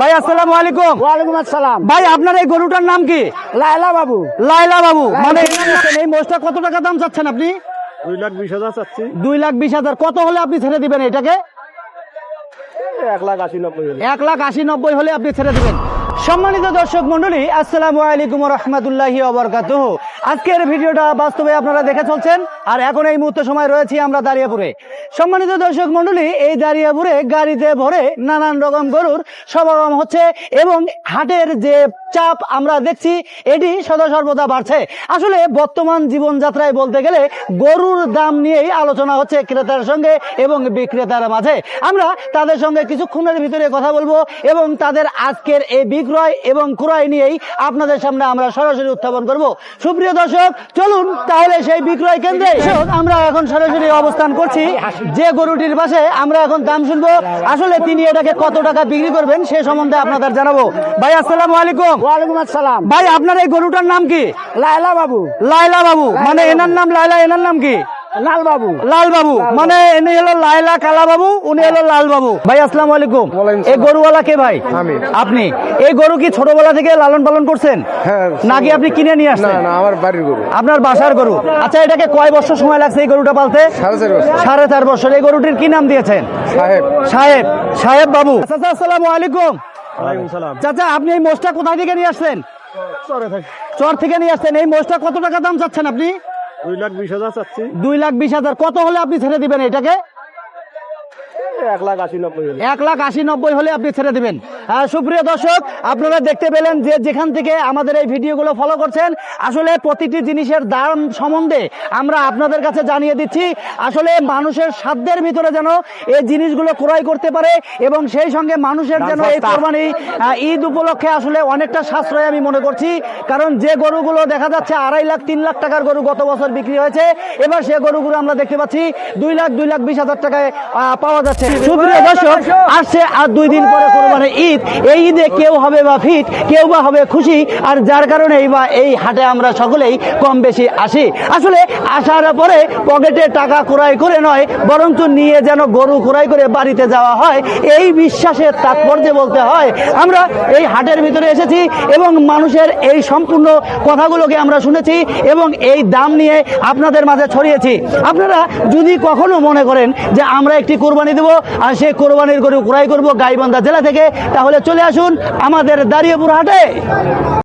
ভাই আসসালাম আলাইকুম। ওয়ালাইকুম আসসালাম। ভাই আপনার এই গরুটার নাম কি? লাইলা বাবু। লাইলা বাবু। মানে এই মোষটা কত টাকা দাম চাচ্ছেন আপনি? দুই লাখ বিশ হাজার চাচ্ছি। দুই লাখ বিশ হাজার। কত হলে আপনি ছেড়ে দিবেন এটাকে? এক লাখ আশি নব্বই হলে। এক লাখ আশি নব্বই হলে আপনি ছেড়ে দিবেন। সম্মানিত দর্শক মন্ডলী, আসসালামু আলাইকুম রহমতুল্লাহি অবরকাত আজকের ভিডিওটা বাস্তবে আপনারা দেখে চলছেন, আর এখন এই মুহূর্তে সময় রয়েছি আমরা দাঁড়িয়াপুরে সম্মানিত দর্শক মন্ডলী, এই দাঁড়িয়াপুরে গাড়িতে ভরে নানান রকম গরুর সমাগম হচ্ছে এবং হাটের যে চাপ আমরা দেখছি, এটি সদা সর্বদা বাড়ছে। আসলে বর্তমান জীবনযাত্রায় বলতে গেলে গরুর দাম নিয়েই আলোচনা হচ্ছে ক্রেতার সঙ্গে এবং বিক্রেতার মাঝে। আমরা তাদের সঙ্গে কিছুক্ষণের ভিতরে কথা বলব এবং তাদের আজকের এই বিক্রয় এবং ক্রয় নিয়েই আপনাদের সামনে আমরা সরাসরি উত্থাপন করব। সুপ্রিয় দর্শক চলুন তাহলে সেই বিক্রয় কেন্দ্রে। আমরা এখন সরাসরি অবস্থান করছি। যে গরুটির পাশে আমরা এখন দাম শুনব। আসলে তিনি এটাকে কত টাকা বিক্রি করবেন সে সম্বন্ধে আপনাদের জানাব। ভাই আসসালামু আলাইকুম। ওয়ালাইকুম আসসালাম। ভাই আপনার এই গরুটার নাম কি? লায়লা বাবু। লাইলা বাবু। মানে এনার নাম লাইলা এনার নাম কি? লাল বাবু লাল বাবু মানে ইনি হলো লাইলা কালা উনি হলো লাল ভাই আসসালামু আলাইকুম। এই গরুওয়ালা কে ভাই? আমি। আপনি। এই গরু কি ছোটবেলা থেকে লালন পালন করছেন? হ্যাঁ নাকি আপনি কিনে নিয়ে আসছেন? না আমার বাড়ির গরু। আপনার বাসার গরু। আচ্ছা এটাকে কয় বছর সময় লাগছে এই গরুটা পালতে? সাড়ে চার বছর। সাড়ে চার বছর। এই গরুটির কি নাম দিয়েছেন? সাহেব। সাহেব। সাহেব বাবু। চাচা আসসালামু আলাইকুম। ওয়ালাইকুম সালাম। চাচা আপনি এই মোষটা কোথায় থেকে নিয়ে আসছেন? চর থেকে নিয়ে আসছেন। এই মোষটা কত টাকা দাম চাচ্ছেন আপনি? দুই লাখ বিশ হাজার দুই লাখ বিশ হাজার। কত হলে আপনি ছেড়ে দিবেন এটাকে? এক লাখ আশি নব্বই হলে। আপনি ছেড়ে দিবেন। আহ, সুপ্রিয় দর্শক আপনারা দেখতে পেলেন যে যেখান থেকে আমাদের এই ভিডিওগুলো ফলো করছেন আসলে প্রতিটি জিনিসের দাম সম্বন্ধে আমরা আপনাদের কাছে জানিয়ে দিচ্ছি আসলে মানুষের সাধ্যের ভিতরে যেন এই জিনিসগুলো ক্রয় করতে পারে এবং সেই সঙ্গে মানুষের যেন এই কোরবানি ঈদ উপলক্ষে আসলে অনেকটা সাশ্রয় আমি মনে করছি কারণ যে গরুগুলো দেখা যাচ্ছে আড়াই লাখ তিন লাখ টাকার গরু গত বছর বিক্রি হয়েছে এবার সে গরুগুলো আমরা দেখতে পাচ্ছি দুই লাখ দুই লাখ বিশ হাজার টাকায় পাওয়া যাচ্ছে। সুপ্রিয় দর্শক, আসছে আর দুই দিন পরে কোরবানি ঈদ। এই ঈদে কেউ হবে বা ফিট কেউ বা হবে খুশি, আর যার কারণে বা এই হাটে আমরা সকলেই কম বেশি আসি। আসলে আসার পরে পকেটে টাকা ক্রয় করে নয়, বরঞ্চ নিয়ে যেন গরু ক্রয় করে বাড়িতে যাওয়া হয়, এই বিশ্বাসের তাৎপর্যে বলতে হয়, আমরা এই হাটের ভিতরে এসেছি এবং মানুষের এই সম্পূর্ণ কথাগুলোকে আমরা শুনেছি এবং এই দাম নিয়ে আপনাদের মাঝে ছড়িয়েছি। আপনারা যদি কখনো মনে করেন যে আমরা একটি কোরবানি দেবো আর সেই কোরবানির গরু ক্রয় করব গাইবান্ধা জেলা থেকে। তাহলে চলে আসুন আমাদের দাঁড়িয়ে হাটে।